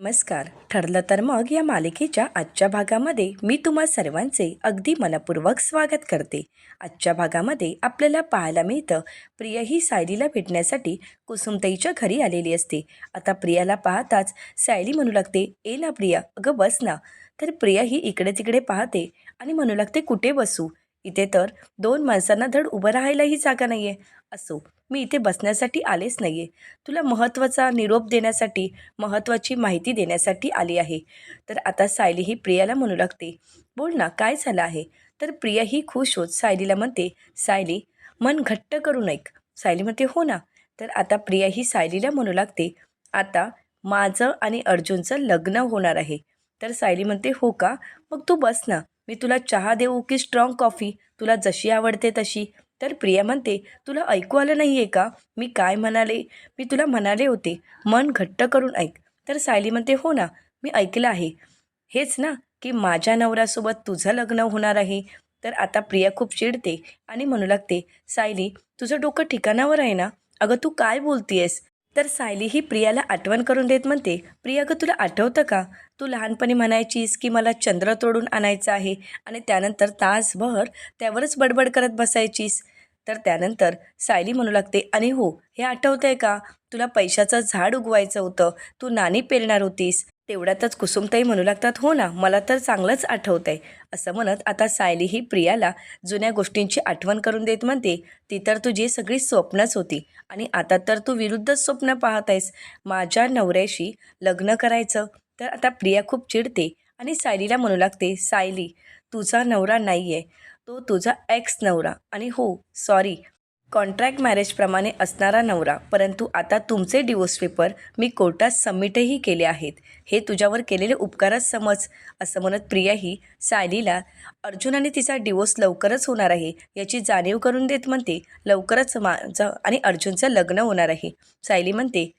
नमस्कार. ठरलं तर मग या मालिकेच्या आजच्या भागामध्ये मी तुम्हा सर्वांचे अगदी मनपूर्वक स्वागत करते. आजच्या भागामध्ये आपल्याला पाहायला मिळतं प्रिया ही सायलीला भेटण्यासाठी कुसुमताईच्या घरी आलेली असते. आता प्रियाला पाहताच सायली म्हणू लागते ए ना प्रिया अगं बस ना. तर प्रिया ही इकडे तिकडे पाहते आणि म्हणू लागते कुठे बसू? इथे तर दोन माणसांना धड उभं राहायलाही जागा नाही आहे असो. मी इथे बसण्यासाठी आलेच नाही आहे तुला महत्त्वाचा निरोप देण्यासाठी महत्त्वाची माहिती देण्यासाठी आली आहे. तर आता सायली ही प्रियाला म्हणू लागते. बोल ना काय झालं आहे? तर प्रिया ही खुश होत सायलीला म्हणते सायली मन घट्ट करून ऐक सायली म्हणते हो ना. तर आता प्रिया ही सायलीला म्हणू लागते आता माझं आणि अर्जुनचं लग्न होणार आहे. तर सायली म्हणते हो का? मग तू बस ना. मी तुला चहा देऊ की स्ट्रॉंग कॉफी तुला जशी आवडते तशी. तर प्रिया म्हणते तुला ऐकू आलं नाही आहे का? मी काय म्हणाले? मी तुला म्हणाले होते मन घट्ट करून ऐक. तर सायली म्हणते हो ना मी ऐकलं आहे. हेच ना की माझ्या नवऱ्यासोबत तुझं लग्न होणार आहे. तर आता प्रिया खूप चिडते आणि म्हणू लागते सायली तुझं डोकं ठिकाणावर आहे ना? अगं तू काय बोलतीयस? तर सायली ही प्रियाला आठवण करून देत म्हणते प्रिया गं तुला आठवतं का? तू लहानपणी म्हणायचीस की मला चंद्र तोडून आणायचं आहे आणि त्यानंतर तासभर त्यावरच बडबड करत बसायचीस. तर त्यानंतर सायली म्हणू लागते आणि हो हे आठवतं आहे का? तुला पैशाचं झाड उगवायचं होतं. तू नाणी पेरणार होतीस. तेवढ्यातच कुसुमताई म्हणू लागतात हो ना मला तर चांगलंच आठवतं आहे असं म्हणत आता सायली ही प्रियाला जुन्या गोष्टींची आठवण करून देत म्हणते ती तर तुझी सगळी स्वप्नच होती आणि आता तर तू विरुद्धच स्वप्न पाहत आहेस माझ्या नवऱ्याशी लग्न करायचं. तर आता प्रिया खूप चिडते आणि सायलीला म्हणू लागते सायली तुझा नवरा नाही आहे तो तुझा एक्स नवरा. आणि हो सॉरी कॉन्ट्रॅक्ट मॅरेजप्रमाणे असणारा नवरा. परंतु आता तुमचे डिवोर्स पेपर मी कोर्टात सबमिटही केले आहेत. हे तुझ्यावर केलेले उपकारच समज असं म्हणत प्रियाही सायलीला अर्जुन आणि तिचा डिवोर्स लवकरच होणार आहे. याची जाणीव करून देत म्हणते लवकरच माझं आणि अर्जुनचं लग्न होणार आहे. सायली म्हणते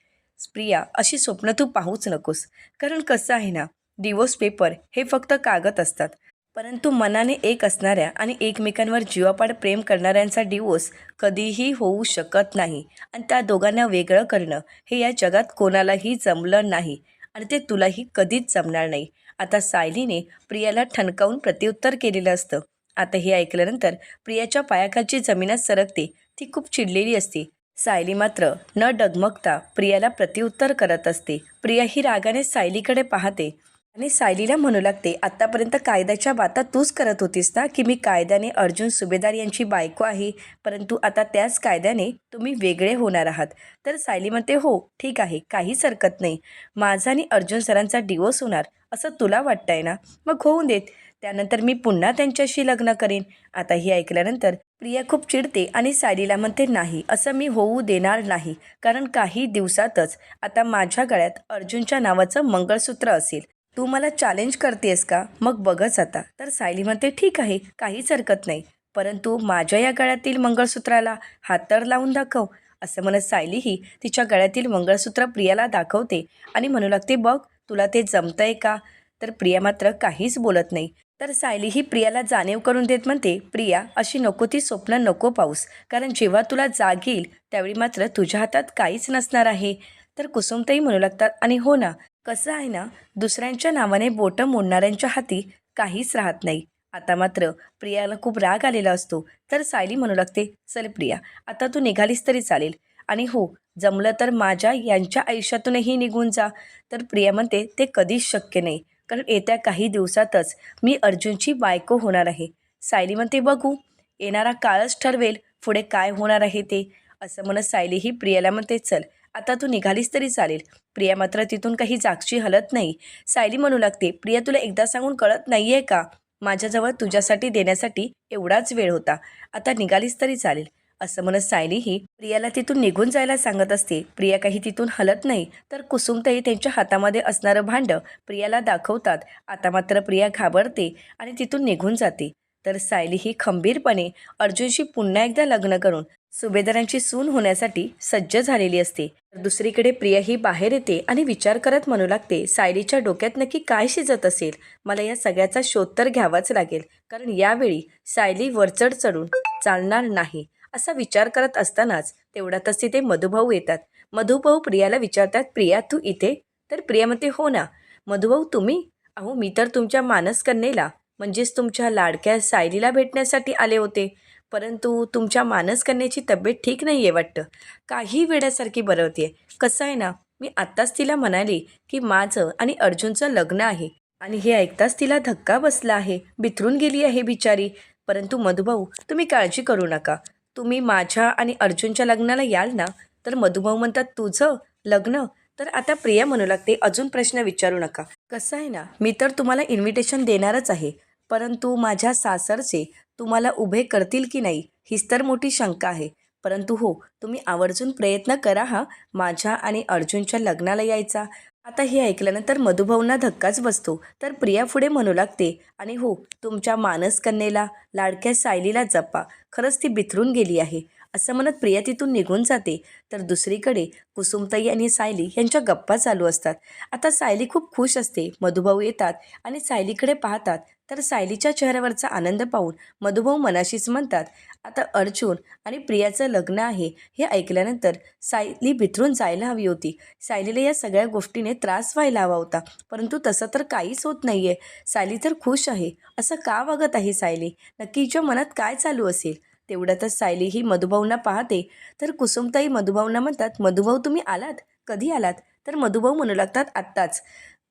प्रिया अशी स्वप्न तू पाहूच नकोस. कारण कसं आहे ना डिवोर्स पेपर हे फक्त कागद असतात. परंतु मनाने एक असणाऱ्या आणि एकमेकांवर जीवापाड प्रेम करणाऱ्यांचा डिवोर्स कधीही होऊ शकत नाही. आणि त्या दोघांना वेगळं करणं हे या जगात कोणालाही जमलं नाही आणि ते तुलाही कधीच जमणार नाही. आता सायलीने प्रियाला ठणकावून प्रत्युत्तर केलेलं असतं. आता हे ऐकल्यानंतर प्रियाच्या पायाखालची जमीनच सरकते. ती खूप चिडलेली असते. सायली मात्र न डगमगता प्रियाला प्रत्युत्तर करत असते. प्रिया ही रागाने सायलीकडे पाहते. आणि सायलीला म्हणू लागते आत्तापर्यंत कायद्याच्या बाता तूच करत होतीस ना की मी कायद्याने अर्जुन सुभेदार यांची बायको आहे परंतु आता त्याच कायद्याने तुम्ही वेगळे होणार आहात. तर सायली म्हणते हो ठीक आहे काहीच हरकत नाही. माझा आणि अर्जुन सरांचा डिवोर्स होणार असं तुला वाटतंय ना? मग होऊन देत. त्यानंतर मी पुन्हा त्यांच्याशी लग्न करेन. आता हे ऐकल्यानंतर प्रिया खूप चिडते आणि सायलीला म्हणते नाही असं मी होऊ देणार नाही कारण काही दिवसातच आता माझ्या गळ्यात अर्जुनच्या नावाचं मंगळसूत्र असेल. तू मला चॅलेंज करतेस का? मग बघच आता. तर सायली म्हणते ठीक आहे काहीच हरकत नाही. परंतु माझ्या या गळ्यातील मंगळसूत्राला हात तर लावून दाखव. असं म्हणत सायलीही तिच्या गळ्यातील मंगळसूत्र प्रियाला दाखवते आणि म्हणू लागते बघ तुला ते जमतंय का? तर प्रिया मात्र काहीच बोलत नाही. तर सायली ही प्रियाला जाणीव करून देत म्हणते प्रिया अशी नको ती स्वप्न नको पाऊस. कारण जेव्हा तुला जाग येईल त्यावेळी मात्र तुझ्या हातात काहीच नसणार आहे. तर कुसुमताई म्हणू लागतात आणि हो ना कसं आहे ना दुसऱ्यांच्या नावाने बोटं मोडणाऱ्यांच्या हाती काहीच राहत नाही. आता मात्र प्रियाला खूप राग आलेला असतो. तर सायली म्हणू लागते चल प्रिया आता तू निघालीस तरी चालेल. आणि हो जमलं तर माझ्या यांच्या आयुष्यातूनही निघून जा. तर प्रिया म्हणते ते कधीच शक्य नाही. कारण येत्या काही दिवसातच मी अर्जुनची बायको होणार आहे. सायली म्हणते बघू येणारा काळच ठरवेल. पुढे काय होणार आहे ते? असं म्हणत सायली ही प्रियाला म्हणते चल आता तू निघालीस तरी चालेल. प्रिया मात्र तिथून काही जागची हलत नाही. सायली म्हणू लागते प्रिया तुला एकदा सांगून कळत नाही आहे का? माझ्याजवळ तुझ्यासाठी देण्यासाठी एवढाच वेळ होता. आता निघालीस तरी चालेल. असं म्हणत सायली ही प्रियाला तिथून निघून जायला सांगत असते. प्रिया काही तिथून हलत नाही तर कुसुमतही त्यांच्या हातामध्ये असणारं भांडं प्रियाला दाखवतात. आता मात्र प्रिया घाबरते आणि तिथून निघून जाते. तर सायली ही खंबीरपणे अर्जुनशी पुन्हा एकदा लग्न करून सुभेदारांची सून होण्यासाठी सज्ज झालेली असते. तर दुसरीकडे प्रिया ही बाहेर येते आणि विचार करत म्हणू लागते सायलीच्या डोक्यात नक्की काय शिजत असेल? मला या सगळ्याचा शोध तर घ्यावाच लागेल. कारण यावेळी सायली वरचढ चढून चालणार नाही असा विचार करत असतानाच तेवढ्यातच तिथे मधुभाऊ येतात. मधुभाऊ प्रियाला विचारतात प्रिया तू इथे? तर प्रिया म्हणते हो ना. मधुभाऊ तुम्ही? अहो मी तर तुमच्या मानसकन्येला म्हणजेच तुमच्या लाडक्या सायलीला भेटण्यासाठी आले होते. परंतु तुमच्या मानसकन्याची तब्येत ठीक नाही आहे वाटतं. काही वेड्यासारखी बरं होती कसं आहे ना मी आत्ताच तिला म्हणाले की माझं आणि अर्जुनचं लग्न आहे. आणि हे ऐकताच तिला धक्का बसला आहे. बिथरून गेली आहे बिचारी. परंतु मधुभाऊ तुम्ही काळजी करू नका. तुम्ही माझ्या आणि अर्जुनच्या लग्नाला याल ना तर मधुभाऊ म्हणतात तुझं लग्न? तर आता प्रिया म्हणू लागते. अजून प्रश्न विचारू नका. कसं आहे ना मी तर तुम्हाला इन्व्हिटेशन देणारच आहे. परंतु माझ्या सासरचे तुम्हाला उभे करतील की नाही हीच तर मोठी शंका आहे. परंतु हो तुम्ही आवर्जून प्रयत्न करा हा माझ्या आणि अर्जुनच्या लग्नाला यायचा. आता हे ऐकल्यानंतर मधुभाऊंना धक्काच बसतो. तर प्रिया पुढे म्हणू लागते आणि हो तुमच्या मानसकन्येला लाडक्या सायलीला जपा. खरंच ती बिथरून गेली आहे. असं म्हणत प्रिया तिथून निघून जाते. तर दुसरीकडे कुसुमताई आणि सायली यांच्या गप्पा चालू असतात. आता सायली खूप खुश असते. मधुभाऊ येतात आणि सायलीकडे पाहतात. तर सायलीच्या चेहऱ्यावरचा आनंद पाहून मधुभाऊ मनाशीच म्हणतात आता अर्जुन आणि प्रियाचं लग्न आहे. हे ऐकल्यानंतर सायली बिथरून जायला हवी होती. सायलीला या सगळ्या गोष्टीने त्रास व्हायला हवा होता. परंतु तसं तर काहीच होत नाही आहे सायली तर खुश आहे. असं का वागत आहे सायली? नक्की हिच्या मनात काय चालू असेल? तेवढ्यातच सायली ही मधुभाऊंना पाहते. तर कुसुमताई मधुभाऊंना म्हणतात मधुभाऊ तुम्ही आलात? कधी आलात? तर मधुभाऊ म्हणू लागतात आत्ताच.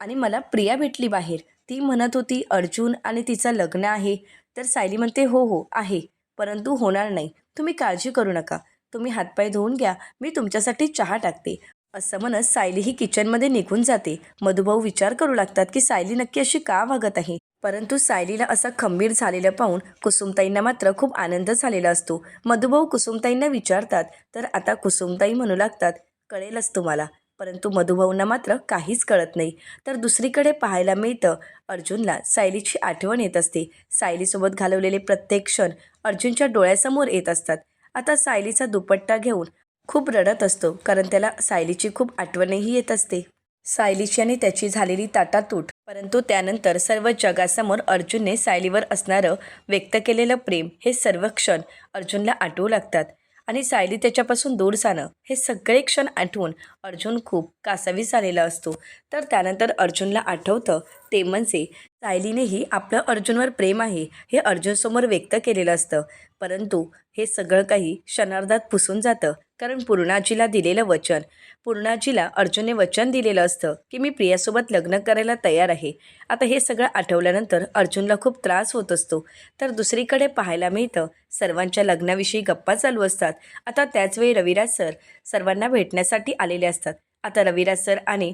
आणि मला प्रिया भेटली बाहेर. ती म्हणत होती अर्जुन आणि तिचं लग्न आहे. तर सायली म्हणते हो हो आहे. परंतु होणार नाही. तुम्ही काळजी करू नका. तुम्ही हातपाय धुवून घ्या. मी तुमच्यासाठी चहा टाकते. असं म्हणत सायली ही किचनमध्ये निघून जाते. मधुभाऊ विचार करू लागतात की सायली नक्की अशी का वागत आहे? परंतु सायलीला असं खंबीर झालेलं पाहून कुसुमताईंना मात्र खूप आनंद झालेला असतो. मधुभाऊ कुसुमताईंना विचारतात तर आता कुसुमताई म्हणू लागतात कळेलच तुम्हाला. परंतु मधुभाऊंना मात्र काहीच कळत नाही. तर दुसरीकडे पाहायला मिळतं अर्जुनला सायलीची आठवण येत असते. सायलीसोबत घालवलेले प्रत्येक क्षण अर्जुनच्या डोळ्यासमोर येत असतात. आता सायलीचा दुपट्टा घेऊन खूप रडत असतो कारण त्याला सायलीची खूप आठवणही येत असते. सायलीची आणि त्याची झालेली ताटातूट परंतु त्यानंतर सर्व जगासमोर अर्जुनने सायलीवर असणारं व्यक्त केलेलं प्रेम हे सर्व क्षण अर्जुनला आठवू लागतात. आणि सायली त्याच्यापासून दूर जाणं हे सगळे क्षण आठवून अर्जुन खूप कासावी झालेला असतो. तर त्यानंतर अर्जुनला आठवतं ते म्हणजे सायलीनेही आपलं अर्जुनवर प्रेम आहे हे अर्जुनसमोर व्यक्त केलेलं असतं. परंतु हे सगळं काही क्षणार्धात पुसून जातं. कारण पूर्णाजीला दिलेलं वचन पूर्णाजीला अर्जुनने वचन दिलेलं असतं की मी प्रियासोबत लग्न करायला तयार आहे. आता हे सगळं आठवल्यानंतर अर्जुनला खूप त्रास होत असतो. तर दुसरीकडे पाहायला मिळतं सर्वांच्या लग्नाविषयी गप्पा चालू असतात. आता त्याचवेळी रविराज सर सर्वांना भेटण्यासाठी आलेले असतात. आता रविराज सर आणि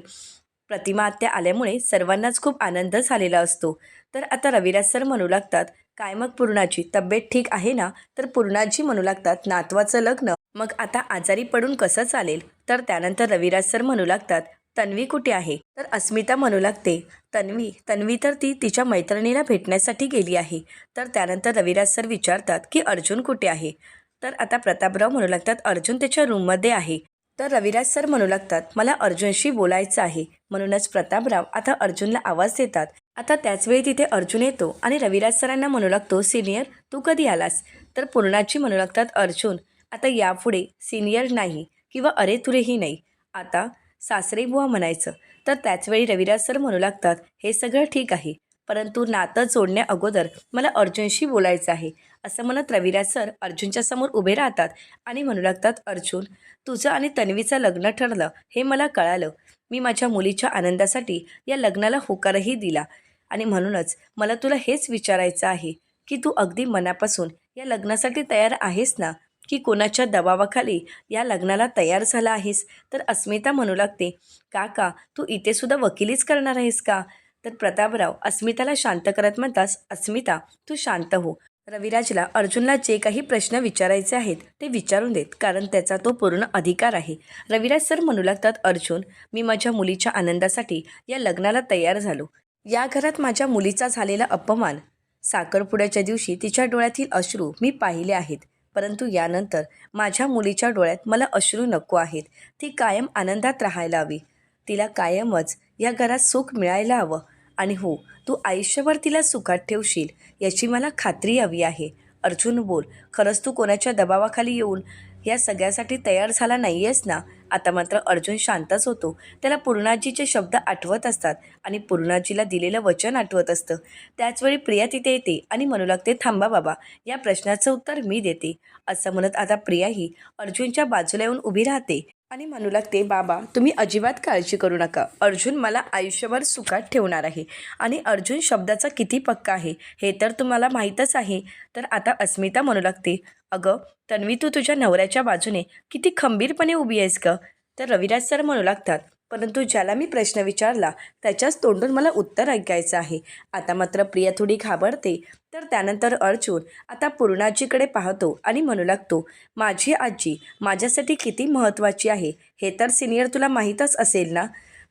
प्रतिमा आत्या आल्यामुळे सर्वांनाच खूप आनंद झालेला असतो. तर आता रविराज सर म्हणू लागतात काय मग पूर्णाची तब्येत ठीक आहे ना तर पूर्णाजी म्हणू लागतात नातवाचं लग्न. मग आता आजारी पडून कसं चालेल? तर त्यानंतर रविराज सर म्हणू लागतात तन्वी कुठे आहे? तर अस्मिता म्हणू लागते तन्वी तन्वी तर ती तिच्या मैत्रिणीला भेटण्यासाठी गेली आहे. तर त्यानंतर रविराज सर विचारतात की अर्जुन कुठे आहे? तर आता प्रतापराव म्हणू लागतात अर्जुन त्याच्या रूममध्ये आहे. तर रविराज सर म्हणू लागतात मला अर्जुनशी बोलायचं आहे. म्हणूनच प्रतापराव आता अर्जुनला आवाज देतात. आता त्याचवेळी तिथे अर्जुन येतो आणि रविराज सरांना म्हणू लागतो सिनियर तू कधी आलास? तर पूर्णाची म्हणू लागतात अर्जुन आता यापुढे सिनियर नाही किंवा अरे तुरेही नाही. आता सासरे बुवा म्हणायचं. तर त्याचवेळी रविराज सर म्हणू लागतात हे सगळं ठीक आहे परंतु नातं जोडण्या अगोदर मला अर्जुनशी बोलायचं आहे. असं म्हणत रविराज सर अर्जुनच्या समोर उभे राहतात आणि म्हणू लागतात अर्जुन तुझं आणि तन्वीचं लग्न ठरलं हे मला कळालं. मी माझ्या मुलीच्या आनंदासाठी या लग्नाला होकारही दिला. आणि म्हणूनच मला तुला हेच विचारायचं आहे की तू अगदी मनापासून या लग्नासाठी तयार आहेस ना? की कोणाच्या दबावाखाली या लग्नाला तयार झाला आहेस? तर अस्मिता म्हणू लागते काका तू इथेसुद्धा वकिलीच करणार आहेस का? तर प्रतापराव अस्मिताला शांत करत म्हणतास अस्मिता तू शांत हो. रविराजला अर्जुनला जे काही प्रश्न विचारायचे आहेत ते विचारून देत कारण त्याचा तो पूर्ण अधिकार आहे. रविराज सर म्हणू लागतात अर्जुन मी माझ्या मुलीच्या आनंदासाठी या लग्नाला तयार झालो. या घरात माझ्या मुलीचा झालेला अपमान. साखरपुड्याच्या दिवशी तिच्या डोळ्यातील अश्रू मी पाहिले आहेत. परंतु यानंतर माझ्या मुलीच्या डोळ्यात मला अश्रू नको आहेत. ती कायम आनंदात राहायला हवी. तिला कायमच या घरात सुख मिळायला हवं. आणि हो तू आयुष्यभर तिला सुखात ठेवशील याची मला खात्री हवी आहे. अर्जुन बोल खरंच तू कोणाच्या दबावाखाली येऊन या सगळ्यासाठी तयार झाला नाही आहेस ना? आता मात्र अर्जुन शांतच होतो. त्याला पूर्णाजीचे शब्द आठवत असतात आणि पूर्णाजीला दिलेलं वचन आठवत असतं. त्याचवेळी प्रिया तिथे येते आणि म्हणू लागते थांबा बाबा या प्रश्नाचं उत्तर मी देते. असं म्हणत आता प्रियाही अर्जुनच्या बाजूला येऊन उभी राहते. आणि म्हणू लागते बाबा तुम्ही अजिबात काळजी करू नका. अर्जुन मला आयुष्यभर सुखात ठेवणार आहे. आणि अर्जुन शब्दाचा किती पक्का आहे हे तर तुम्हाला माहीतच आहे. तर आता अस्मिता म्हणू लागते अगं तन्वी तू तुझ्या नवऱ्याच्या बाजूने किती खंबीरपणे उभी आहेस ग. तर रविराज सर म्हणू लागतात परंतु ज्याला मी प्रश्न विचारला त्याच्याच तोंडून मला उत्तर ऐकायचं आहे. आता मात्र प्रिया थोडी घाबरते. तर त्यानंतर अर्जुन आता पूर्णाजीकडे पाहतो आणि म्हणू लागतो माझी आजी माझ्यासाठी किती महत्त्वाची आहे? हे तर सिनियर तुला माहीतच असेल ना?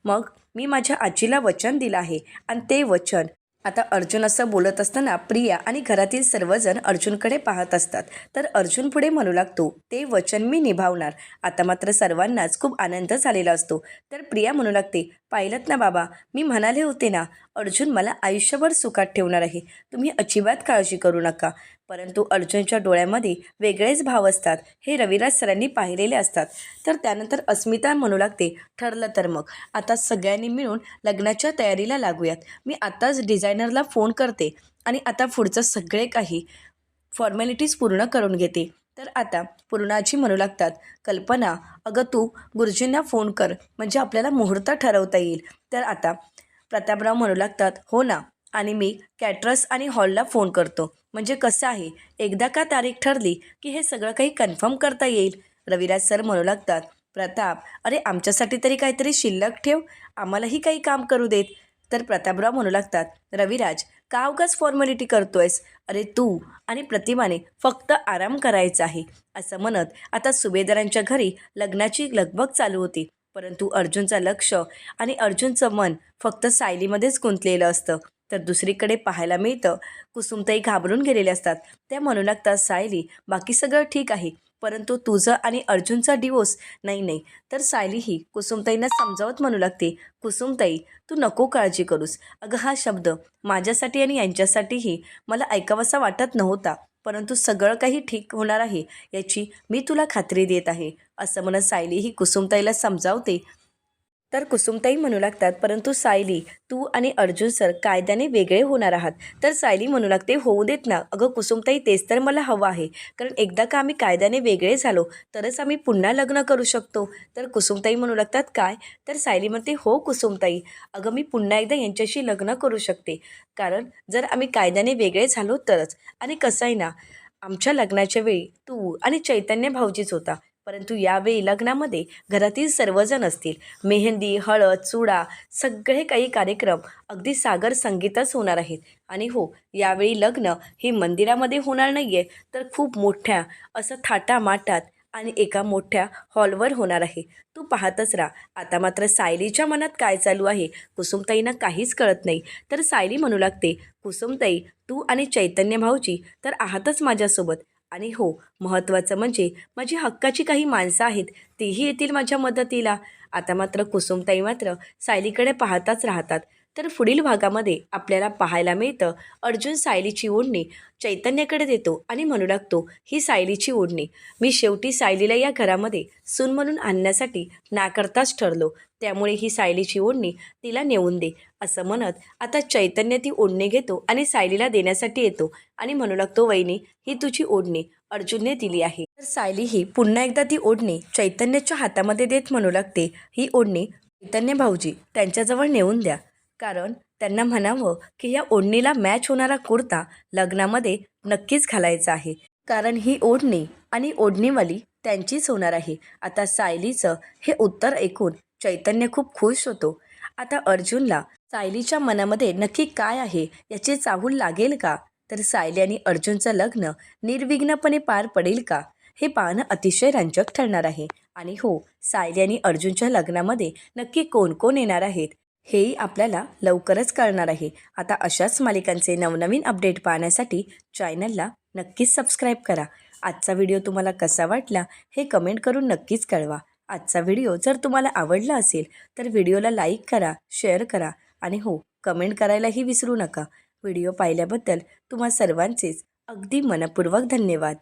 मग मी माझ्या आजीला वचन दिलं आहे आणि ते वचन आता अर्जुन असं बोलत असताना प्रिया आणि घरातील सर्वजण अर्जुनकडे पाहत असतात. तर अर्जुन पुढे म्हणू लागतो ते वचन मी निभावणार. आता मात्र सर्वांनाच खूप आनंद झालेला असतो. तर प्रिया म्हणू लागते पाहिलत ना बाबा मी म्हणाले होते ना अर्जुन मला आयुष्यभर सुखात ठेवणार आहे. तुम्ही अजिबात काळजी करू नका. परंतु अर्जुनच्या डोळ्यामध्ये वेगळेच भाव असतात. हे रविराज सरांनी पाहिलेले असतात. तर त्यानंतर अस्मिता म्हणू लागते ठरलं तर मग. आता सगळ्यांनी मिळून लग्नाच्या तयारीला लागूयात. मी आताच डिझायनरला फोन करते आणि आता पुढचं सगळे काही फॉर्मॅलिटीज पूर्ण करून घेते. तर आता पूर्णाजी म्हणू लागतात कल्पना अगं तू गुरुजींना फोन कर. म्हणजे आपल्याला मुहूर्त ठरवता येईल. तर आता प्रतापराव म्हणू लागतात हो ना. आणि मी कॅटरस आणि हॉलला फोन करतो. म्हणजे कसं आहे एकदा का तारीख ठरली की हे सगळं काही कन्फर्म करता येईल? रविराज सर म्हणू लागतात प्रताप अरे आमच्यासाठी तरी काहीतरी शिल्लक ठेव आम्हालाही काही काम करू देत. तर प्रतापराव म्हणू लागतात रविराज का अवघाच फॉर्मॅलिटी करतोयस? अरे तू आणि प्रतिमाने फक्त आराम करायचा आहे. असं म्हणत आता सुभेदारांच्या घरी लग्नाची लगबग चालू होती. परंतु अर्जुनचं लक्ष आणि अर्जुनचं मन फक्त सायलीमध्येच गुंतलेलं असतं. तर दुसरीकडे पाहायला मिळतं. कुसुमताई घाबरून गेलेले असतात. त्या म्हणू लागतात सायली बाकी सगळं ठीक आहे. परंतु तुझं आणि अर्जुनचा डिवोर्स नाही नाही. तर सायली ही कुसुमताईंना समजावत म्हणू लागते. कुसुमताई तू नको काळजी करूस. अगं हा शब्द माझ्यासाठी आणि यांच्यासाठीही मला ऐकावासा वाटत नव्हता. परंतु सगळं काही ठीक होणार आहे याची मी तुला खात्री देत आहे. असं म्हणत सायली ही कुसुमताईला समजावते. तर कुसुमताई म्हणू लागतात परंतु सायली तू आणि अर्जुन सर कायद्याने वेगळे होणार आहात. तर सायली म्हणू लागते होऊ देत ना. अगं कुसुमताई तेच तर मला हवं आहे. कारण एकदा का आम्ही कायद्याने वेगळे झालो तरच आम्ही पुन्हा लग्न करू शकतो. तर कुसुमताई म्हणू लागतात काय? तर सायली म्हणते हो कुसुमताई. अगं मी पुन्हा एकदा यांच्याशी लग्न करू शकते. कारण जर आम्ही कायद्याने वेगळे झालो तरच. आणि कसं आहे ना आमच्या लग्नाच्या वेळी तू आणि चैतन्य भाऊजीच होता. परंतु यावेळी लग्नामध्ये घरातील सर्वजण असतील. मेहंदी हळद चुडा सगळे काही कार्यक्रम अगदी सागर संगीतच होणार आहेत. आणि हो यावेळी लग्न हे मंदिरामध्ये होणार नाही आहे तर खूप मोठ्या असं थाटामाटात आणि एका मोठ्या हॉलवर होणार आहे. तू पाहतच राहा. आता मात्र सायलीच्या मनात काय चालू आहे? कुसुमताईंना काहीच कळत नाही. तर सायली म्हणू लागते कुसुमताई तू आणि चैतन्य भाऊची तर आहातच माझ्यासोबत. आणि हो महत्त्वाचं म्हणजे माझी हक्काची काही माणसं आहेत तीही येतील माझ्या मदतीला. आता मात्र कुसुमताई मात्र सायलीकडे पाहताच राहतात. तर पुढील भागामध्ये आपल्याला पाहायला मिळतं अर्जुन सायलीची ओढणी चैतन्याकडे देतो आणि म्हणू लागतो ही सायलीची ओढणी. मी शेवटी सायलीला या घरामध्ये सून म्हणून आणण्यासाठी नाकारताच ठरलो. त्यामुळे ही सायलीची ओढणी तिला नेऊन दे. असं म्हणत आता चैतन्य ती ओढणी घेतो आणि सायलीला देण्यासाठी येतो आणि म्हणू लागतो वहिनी ही तुझी ओढणी. अर्जुनने दिली आहे. तर सायली ही पुन्हा एकदा ती ओढणी चैतन्याच्या हातामध्ये देत म्हणू लागते ही ओढणी चैतन्य भाऊजी त्यांच्याजवळ नेऊन द्या. कारण त्यांना म्हणावं की या ओढणीला मॅच होणारा कुर्ता लग्नामध्ये नक्कीच घालायचा आहे. कारण ही ओढणी आणि ओढणीवाली त्यांचीच होणार आहे. आता सायलीचं हे उत्तर ऐकून चैतन्य खूप खुश होतो. आता अर्जुनला सायलीच्या मनामध्ये नक्की काय आहे याची चाहूल लागेल का? तर सायली आणि अर्जुनचं लग्न निर्विघ्नपणे पार पडेल का? हे पाहणं अतिशय रंजक ठरणार आहे. आणि हो सायली आणि अर्जुनच्या लग्नामध्ये नक्की कोण कोण येणार आहेत? हेही आपल्याला लवकरच कळणार आहे. आता अशाच मालिकांचे नवनवीन अपडेट पाहण्यासाठी चॅनलला नक्कीच सबस्क्राईब करा. आजचा व्हिडिओ तुम्हाला कसा वाटला हे कमेंट करून नक्कीच कळवा. आजचा व्हिडिओ जर तुम्हाला आवडला असेल तर व्हिडिओला लाईक करा शेअर करा आणि हो कमेंट करायलाही विसरू नका. व्हिडिओ पाहिल्याबद्दल तुम्हा सर्वांचेच अगदी मनपूर्वक धन्यवाद.